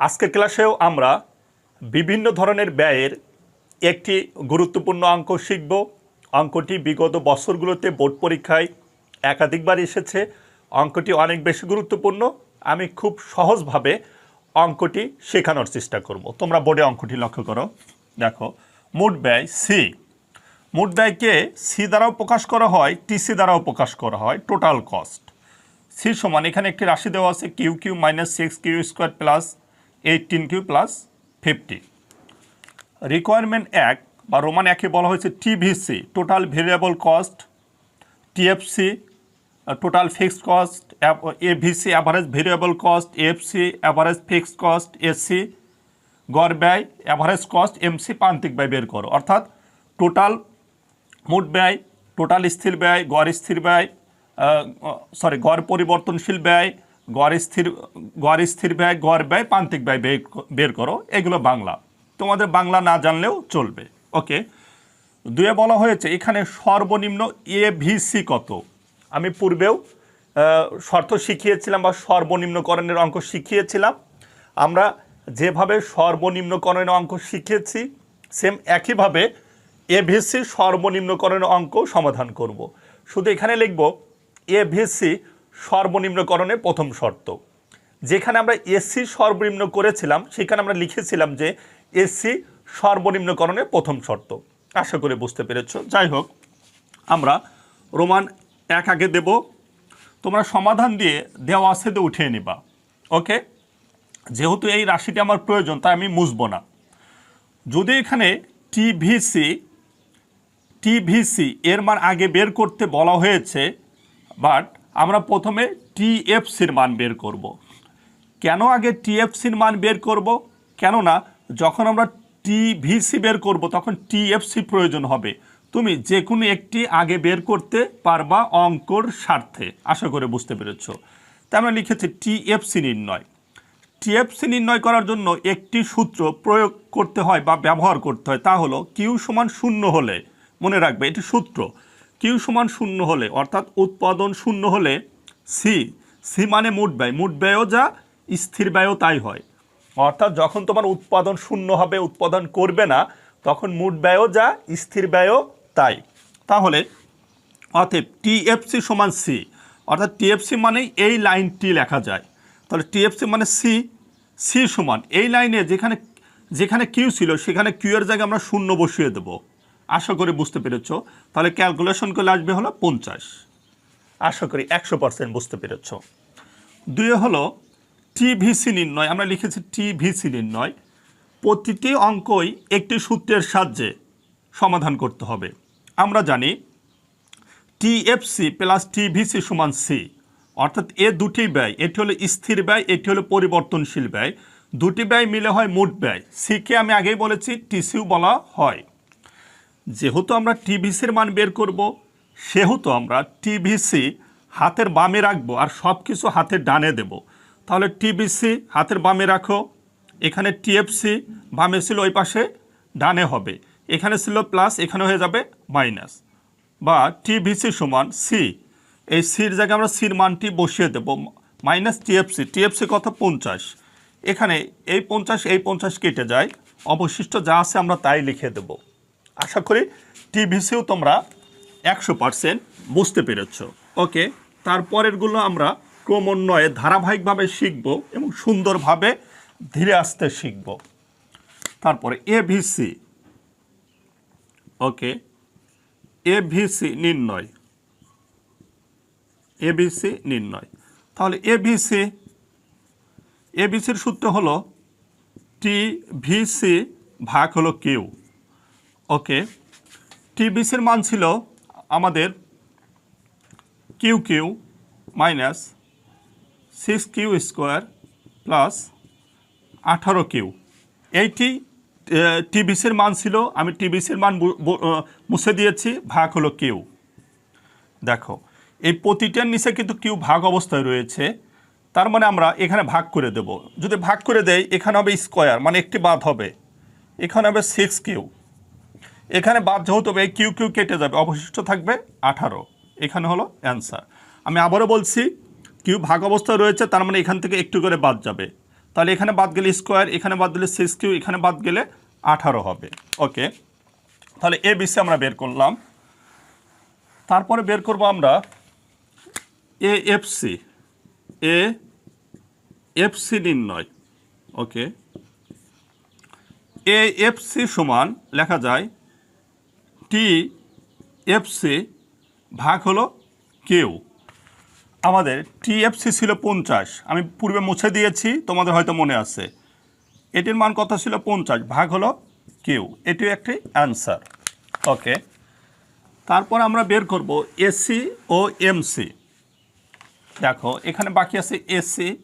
আজকে ক্লাসেও আমরা বিভিন্ন ধরনের ব্যয়ের একটি গুরুত্বপূর্ণ অঙ্ক শিখব। অঙ্কটি বিগত বছরগুলোতে বোর্ড পরীক্ষায় একাধিকবার এসেছে। অঙ্কটি অনেক বেশি গুরুত্বপূর্ণ। আমি খুব সহজভাবে অঙ্কটি শেখানোর চেষ্টা করব। তোমরা বোর্ডে অঙ্কটি লক্ষ্য করো। দেখো, মোট ব্যয় সি মোট ব্যয়কে সি দ্বারাও প্রকাশ করা হয় টিসি দ্বারাও প্রকাশ করা হয় টোটাল কস্ট সি সমান, এখানে একটি রাশি দেওয়া আছে Q Q minus six Q square plus eighteen Q plus fifty. Requirement এক বা রোমান একে বলা হয়েছে TVC total variable cost TFC total fixed cost AVC average variable cost FC average fixed cost AC গড় ব্যয় অ্যাভারেজ কস্ট এমসি প্রান্তিক ব্যয় বের করো। অর্থাৎ টোটাল মোট ব্যয় টোটাল স্থির ব্যয়, গড় স্থির ব্যয় সরি গড় পরিবর্তনশীল ব্যয় গড় স্থির গড় স্থির ব্যয়, গড় ব্যয়, প্রান্তিক ব্যয় বের করো। এগুলো বাংলা। তোমাদের বাংলা না জানলেও চলবে। ওকে? দুয়ে বলা হয়েছে, এখানে সর্বনিম্ন এভিসি কত? আমি পূর্বেও শর্ত শিখিয়েছিলাম বা সর্বনিম্নকরণের অঙ্ক শিখিয়েছিলাম। আমরা যেভাবে সর্বনিম্নকরণের অঙ্ক শিখিয়েছি সেম একইভাবে এ এভিসি সর্বনিম্নকরণের অঙ্ক সমাধান করব। শুধু এখানে লিখব, এ এভিসি সর্বনিম্নকরণের প্রথম শর্ত। যেখানে আমরা এসি সর্বনিম্ন করেছিলাম, সেখানে আমরা লিখেছিলাম যে এসি সর্বনিম্নকরণের প্রথম শর্ত। আশা করে বুঝতে পেরেছ। যাই হোক, আমরা রোমান এক আগে দেব। তোমরা সমাধান দিয়ে দেওয়া আছে উঠিয়ে নিবা। ওকে? যেহেতু এই রাশিটি আমার প্রয়োজন, তাই আমি মুছবো না। যদি এখানে টিভিসি টিভিসি এর মান আগে বের করতে বলা হয়েছে, বাট আমরা প্রথমে টিএফসির মান বের করব। কেন আগে টিএফসির মান বের করব? কেননা যখন আমরা টিভিসি বের করব, তখন টিএফসি প্রয়োজন হবে। তুমি যে কোনো একটি আগে বের করতে পারবা অঙ্কর স্বার্থে। আশা করে বুঝতে পেরেছ। তাই আমরা লিখেছি টিএফসি নির্ণয়। টিএফসি নির্ণয় করার জন্য একটি সূত্র প্রয়োগ করতে হয় বা ব্যবহার করতে হয়, তা হলো কিউ সমান শূন্য হলে। মনে রাখবে, এটি সূত্র। কিউ সমান শূন্য হলে, অর্থাৎ উৎপাদন শূন্য হলে সি সি মানে মোট ব্যয়, মোট ব্যয়ও যা, স্থির ব্যয়ও তাই হয়। অর্থাৎ যখন তোমার উৎপাদন শূন্য হবে, উৎপাদন করবে না, তখন মোট ব্যয়ও যা, স্থির ব্যয়ও তাই। তাহলে, অতএব টিএফসি সমান সি অর্থাৎ টিএফসি মানেই এই লাইনটি লেখা যায়। তাহলে টিএফসি মানে সি সি সমান, এই লাইনে যেখানে যেখানে কিউ ছিল, সেখানে কিউ এর জায়গায় আমরা শূন্য বসিয়ে দেব। আশা করি বুঝতে পেরেছ। তাহলে ক্যালকুলেশন করলে আসবে হলো পঞ্চাশ। আশা করি একশো পার্সেন্ট বুঝতে পেরেছ। দুয়ে হলো টিভিসি নির্ণয়, আমরা লিখেছি টিভিসি নির্ণয়। প্রতিটি অঙ্কই একটি সূত্রের সাহায্যে সমাধান করতে হবে। আমরা জানি টিএফসি প্লাস টিভিসি সমান সি অর্থাৎ এ দুটি ব্যয়, এটি হলো স্থির ব্যয়, এটি হলো পরিবর্তনশীল ব্যয়। দুটি ব্যয় মিলে হয় মোট ব্যয়। সিকে আমি আগেই বলেছি টিসিউ বলা হয়। যেহেতু আমরা টিভিসির মান বের করব, সেহেতু আমরা টিভিসি হাতের বামে রাখব আর সব কিছু হাতের ডানে দেব। তাহলে টিভিসি হাতের বামে রাখো, এখানে টিএফসি বামে ছিল ওই পাশে, ডানে হবে। এখানে ছিল প্লাস, এখানে হয়ে যাবে মাইনাস। বা টিভিসি সমান সি এই সির জায়গায় আমরা সির মানটি বসিয়ে দেব, মাইনাস টিএফসি। টিএফসি কত? পঞ্চাশ। এখানে এই পঞ্চাশ এই পঞ্চাশ কেটে যায়, অবশিষ্ট যা আছে আমরা তাই লিখে দেব। আশা করি টিভিসিও তোমরা একশো পার্সেন্ট বুঝতে পেরেছ। ওকে তারপরেরগুলো আমরা ক্রমান্বয়ে ধারাবাহিকভাবে শিখব এবং সুন্দরভাবে ধীরে আস্তে শিখব। তারপরে এভিসি ওকে এভিসি নির্ণয়। এবিসি নির্ণয়। তাহলে এবিসি এবিসির সূত্র হলো টি ভিসি ভাগ হলো কিউ। ওকে। টিবিসির মান ছিল আমাদের Q Q minus six Q square plus আঠারো কিউ। এইটি টিবিসির মান ছিল, আমি টিবিসির মান মুছে দিয়েছি, ভাগ হলো কিউ। দেখো, এই প্রতিটার নিচে কিন্তু কিউ ভাগ অবস্থায় রয়েছে, তার মানে আমরা এখানে ভাগ করে দেব। যদি ভাগ করে দেই, এখানে হবে স্কোয়ার মানে একটি বাদ হবে। এখানে হবে সিক্স কিউ। এখানে বাদ যেহেতু হবে, এই কিউ কিউ কেটে যাবে। অবশিষ্ট থাকবে আঠারো। এখানে হলো অ্যান্সার আমি আবারও বলছি, কিউ ভাগ অবস্থায় রয়েছে, তার মানে এখান থেকে একটু করে বাদ যাবে। তাহলে এখানে বাদ গেলে স্কোয়ার এখানে বাদ দিলে সিক্স কিউ, এখানে বাদ গেলে আঠারো হবে। ওকে তাহলে এ বিসি আমরা বের করলাম। তারপরে বের করব আমরা A F C A F C নির্ণয়। ওকে এ এফ সি সমান, লেখা যায় টি এফ সি ভাগ হলো কেউ। আমাদের টি টিএফসি ছিল পঞ্চাশ। আমি পূর্বে মুছে দিয়েছি, তোমাদের হয়তো মনে আছে। এটির মান কত ছিল? পঞ্চাশ। ভাগ হলো কিউ। এটিও একটি অ্যান্সার। ওকে। তারপর আমরা বের করব এসি ও এমসি। দেখো, এখানে বাকি আছে এসি।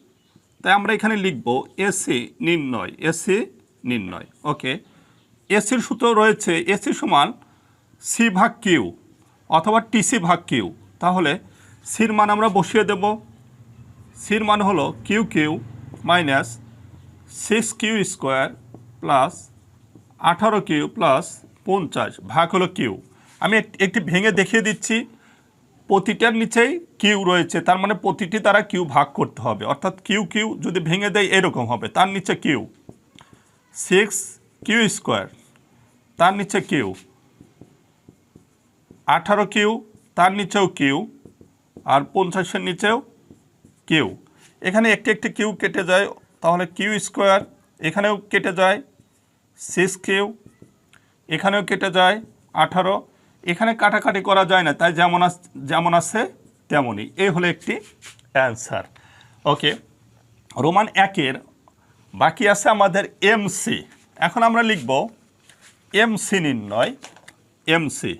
তাই আমরা এখানে লিখব এসি নির্ণয়। এসি নির্ণয়। ওকে। এসির সূত্র রয়েছে, এসি সমান সি ভাগ কিউ অথবা টিসি ভাগ কিউ। তাহলে সির মান আমরা বসিয়ে দেব। সির মান হলো Q Q minus six Q square plus আঠারো কিউ প্লাস পঞ্চাশ ভাগ হলো কিউ। আমি এক- একটি ভেঙে দেখিয়ে দিচ্ছি। প্রতিটার নিচেই কিউ রয়েছে। তার মানে প্রতিটি তারা কিউ ভাগ করতে হবে। অর্থাৎ কিউ কিউ যদি ভেঙে দেয় এরকম হবে। তার নিচে কিউ। Six Q square. তার নিচে কিউ। আঠারো কিউ, তার নিচেও কিউ, আর পঞ্চাশের নিচেও কিউ। এখানে একটি একটি কিউ কেটে যায়, তাহলে কিউ স্কোয়ার, এখানেও কেটে যায়, সিক্স কিউ, এখানেও কেটে যায়, আঠারো। এখানে কাটাকাটি করা যায় না, তাই যেমন যেমন আছে তেমনই। এই হলো একটি অ্যান্সার। ওকে, রোমান একের, বাকি আছে আমাদের এমসি এখন আমরা লিখব এমসি নির্ণয় এমসি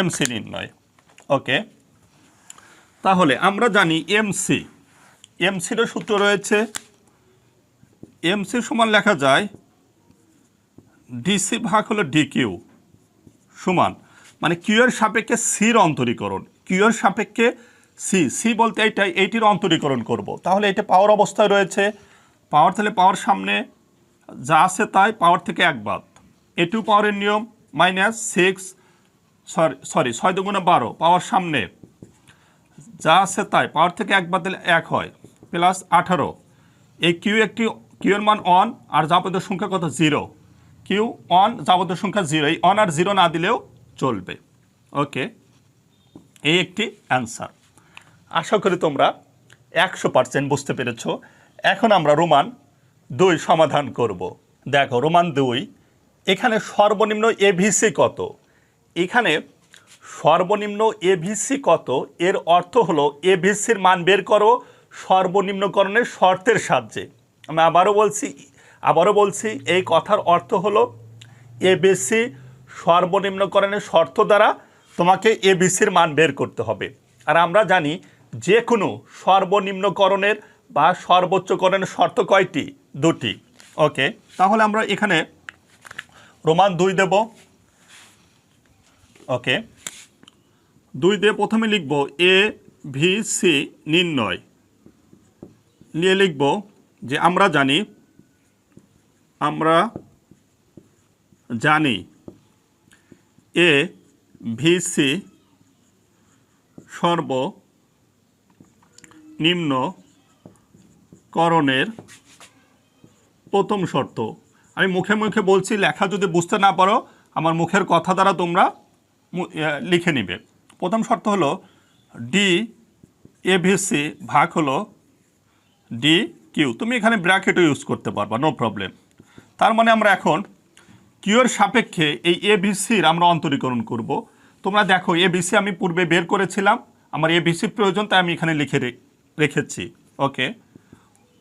এমসি নির্ণয়। ওকে তাহলে আমরা জানি এমসি এমসিরও সূত্র রয়েছে। এমসি সমান লেখা যায় ডিসি ভাগ হলো ডিকিউ সমান মানে কিউ এর সাপেক্ষে সির অন্তরীকরণ। কিউ এর সাপেক্ষে সি সি বলতে এইটাই এইটির অন্তরীকরণ করব। তাহলে এটা পাওয়ার অবস্থায় রয়েছে। পাওয়ার তাহলে পাওয়ার সামনে যা আছে তাই পাওয়ার থেকে এক বাদ। এ টু পাওয়ারের নিয়ম মাইনাস সিক্স সরি ছয় দুগুণে বারো, পাওয়ার সামনে। যা আছে তাই, পাওয়ার থেকে এক বাদ দিলে এক হয়, প্লাস আঠারো। এই কিউ একটি কিউ এর মান অন আর যাবতীয় সংখ্যা কত? জিরো। কিউ অন যাবতীয় সংখ্যা জিরো। এই অন আর জিরো না দিলেও চলবে। ওকে। এই একটি অ্যান্সার আশা করি তোমরা একশো পার্সেন্ট বুঝতে পেরেছ। এখন আমরা রোমান দুই সমাধান করব। দেখো, রোমান দুই, এখানে সর্বনিম্ন এভিসি কত? এখানে সর্বনিম্ন এভিসি কত? এর অর্থ হলো এভিসির মান বের করো সর্বনিম্নকরণের শর্তের সাহায্যে। আমি আবারও বলছি আবারও বলছি, এই কথার অর্থ হলো এবিসি সর্বনিম্নকরণের শর্ত দ্বারা তোমাকে এবিসির মান বের করতে হবে। আর আমরা জানি যে কোনো সর্বনিম্নকরণের বা সর্বোচ্চকরণের শর্ত কয়টি? দুটি। ওকে, তাহলে আমরা এখানে রোমান দুই দেব। ওকে দুই দিয়ে প্রথমে লিখব এ ভি সি নির্ণয়। নিয়ে লিখব যে আমরা জানি আমরা জানি এ ভিসি সর্ব নিম্ন করণের প্রথম শর্ত। আমি মুখে মুখে বলছি, লেখা যদি বুঝতে না পারো, আমার মুখের কথা দ্বারা তোমরা লিখে নিবে। প্রথম শর্ত হলো ডি এভিসি ভাগ হলো ডি কিউ তুমি এখানে ব্র্যাকেটও ইউজ করতে পারবা নো প্রবলেম তার মানে আমরা এখন কিউর সাপেক্ষে এই এবিসির আমরা অন্তরীকরণ করব। তোমরা দেখো এবিসি আমি পূর্বে বের করেছিলাম, আমার এবিসির প্রয়োজন, তাই আমি এখানে লিখে রেখেছি। ওকে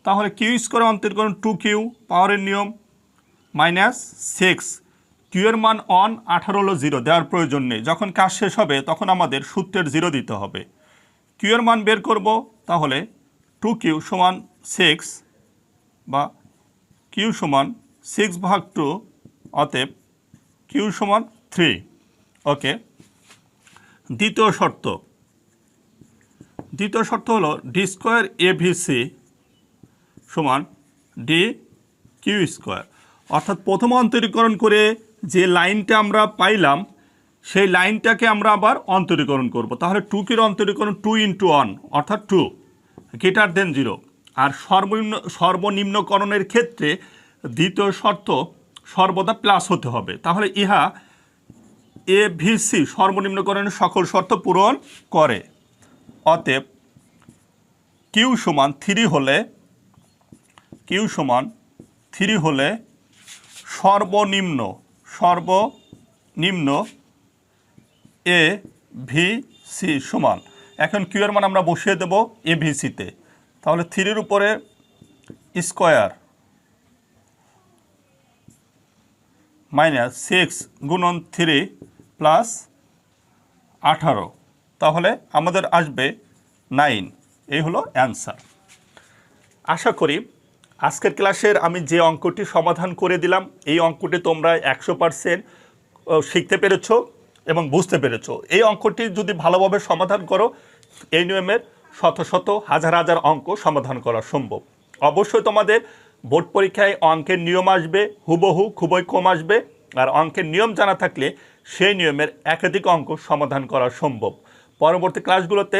তাহলে কিউ স্কোয়ার অন্তরীকরণ টু কিউ পাওয়ারের নিয়ম মাইনাস সিক্স কিউ এর মান অন আঠারো হলো জিরো দেওয়ার প্রয়োজন নেই। যখন কাজ শেষ হবে, তখন আমাদের সূত্রের জিরো দিতে হবে। কিউ এর মান বের করব, তাহলে টু কিউ সমান সিক্স বা কিউ সমান সিক্স ভাগ টু অতএব কিউ সমান থ্রি ওকে। দ্বিতীয় শর্ত। দ্বিতীয় শর্ত হলো ডি স্কোয়ার এ ভিসি সমান ডি কিউ স্কোয়ার অর্থাৎ প্রথম অন্তরীকরণ করে যে লাইনটা আমরা পাইলাম, সেই লাইনটাকে আমরা আবার অন্তরীকরণ করব। তাহলে টু কির অন্তরীকরণ টু ইন্টু ওয়ান অর্থাৎ টু গ্রেটার দেন জিরো আর সর্বনিম্ন, সর্বনিম্নকরণের ক্ষেত্রে দ্বিতীয় শর্ত সর্বদা প্লাস হতে হবে। তাহলে ইহা এ ভি সি সর্বনিম্নকরণের সকল শর্ত পূরণ করে। অতএব কিউ সমান থ্রি হলে কিউ সমান থ্রি হলে সর্বনিম্ন সর্বনিম্ন এ, ভি, সি সমান। এখন কিউ এর মান আমরা বসিয়ে দেব এ, ভি সিতে তাহলে থ্রির উপরে স্কোয়ার মাইনাস সিক্স গুণন থ্রি প্লাস আঠারো। তাহলে আমাদের আসবে নাইন। এই হলো অ্যান্সার। আশা করি আজকের ক্লাসের আমি যে অঙ্কটি সমাধান করে দিলাম, এই অঙ্কটি তোমরা একশো পারসেন্ট শিখতে পেরেছ এবং বুঝতে পেরেছ। এই অঙ্কটি যদি ভালোভাবে সমাধান করো এই নিয়মের শত শত, হাজার হাজার অঙ্ক সমাধান করা সম্ভব। অবশ্যই তোমাদের বোর্ড পরীক্ষায় অঙ্কের নিয়ম আসবে, হুবহু খুবই কম আসবে, আর অঙ্কের নিয়ম জানা থাকলে সেই নিয়মের একাধিক অঙ্ক সমাধান করা সম্ভব। পরবর্তী ক্লাসগুলোতে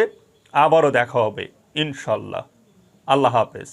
আবারও দেখা হবে, ইনশাল্লাহ। আল্লাহ হাফেজ।